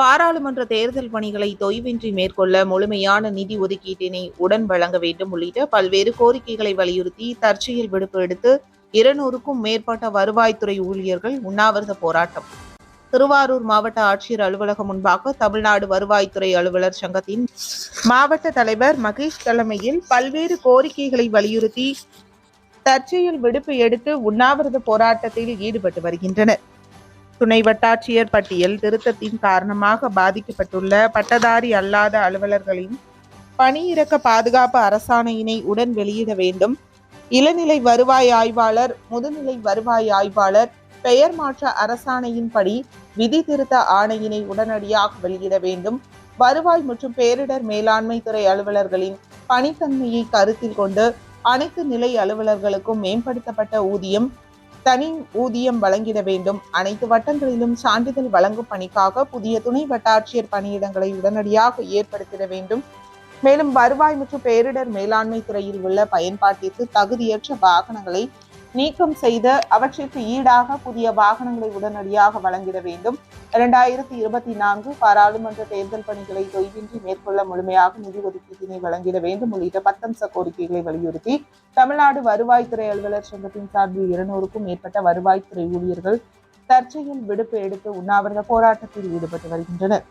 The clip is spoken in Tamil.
பாராளுமன்ற தேர்தல் பணிகளை தொய்வின்றி மேற்கொள்ள முழுமையான நிதி ஒதுக்கீட்டினை உடன் வழங்க வேண்டும் உள்ளிட்ட பல்வேறு கோரிக்கைகளை வலியுறுத்தி தற்செயல் விடுப்பு எடுத்து இருநூறுக்கும் மேற்பட்ட வருவாய்த்துறை ஊழியர்கள் உண்ணாவிரத போராட்டம். திருவாரூர் மாவட்ட ஆட்சியர் அலுவலகம் முன்பாக தமிழ்நாடு வருவாய்த்துறை அலுவலர் சங்கத்தின் மாவட்ட தலைவர் மகேஷ் தலைமையில் பல்வேறு கோரிக்கைகளை வலியுறுத்தி தற்செயல் விடுப்பு எடுத்து உண்ணாவிரத போராட்டத்தில் ஈடுபட்டு வருகின்றனர். துணை வட்டாட்சியர் பட்டியல் திருத்தத்தின் காரணமாக பாதிக்கப்பட்டுள்ள பட்டதாரி அல்லாத அலுவலர்களின் பணியிறக்க பாதுகாப்பு அரசாணையினை உடன் வெளியிட வேண்டும். இளநிலை வருவாய் ஆய்வாளர் முதுநிலை வருவாய் ஆய்வாளர் பெயர் மாற்ற அரசாணையின்படி விதி திருத்த ஆணையினை உடனடியாக வெளியிட வேண்டும். வருவாய் மற்றும் பேரிடர் மேலாண்மை துறை அலுவலர்களின் பணித்தன்மையை கருத்தில் கொண்டு அனைத்து நிலை அலுவலர்களுக்கும் மேம்படுத்தப்பட்ட ஊதியம் தனி ஊதியம் வழங்கிட வேண்டும். அனைத்து வட்டங்களிலும் சான்றிதழ் வழங்கும் பணிக்காக புதிய துணை வட்டாட்சியர் பணியிடங்களை உடனடியாக ஏற்படுத்திட வேண்டும். மேலும் வருவாய் மற்றும் பேரிடர் மேலாண்மை துறையில் உள்ள பயன்பாட்டிற்கு தகுதியற்ற வாகனங்களை நீக்கம் செய்து அவற்றிற்கு ஈடாக புதிய வாகனங்களை உடனடியாக வழங்கிட வேண்டும். இரண்டாயிரத்தி இருபத்தி நான்கு பாராளுமன்ற தேர்தல் பணிகளை தொய்வின்றி மேற்கொள்ள முழுமையாக நிதி ஒதுக்கீட்டினை வழங்கிட வேண்டும் உள்ளிட்ட பத்தம்ச கோரிக்கைகளை வலியுறுத்தி தமிழ்நாடு வருவாய்த்துறை அலுவலர் சங்கத்தின் சார்பில் இருநூறுக்கும் மேற்பட்ட வருவாய்த்துறை ஊழியர்கள் தற்செயல் விடுப்பு எடுத்து உண்ணாவிரத போராட்டத்தில் ஈடுபட்டு வருகின்றனர்.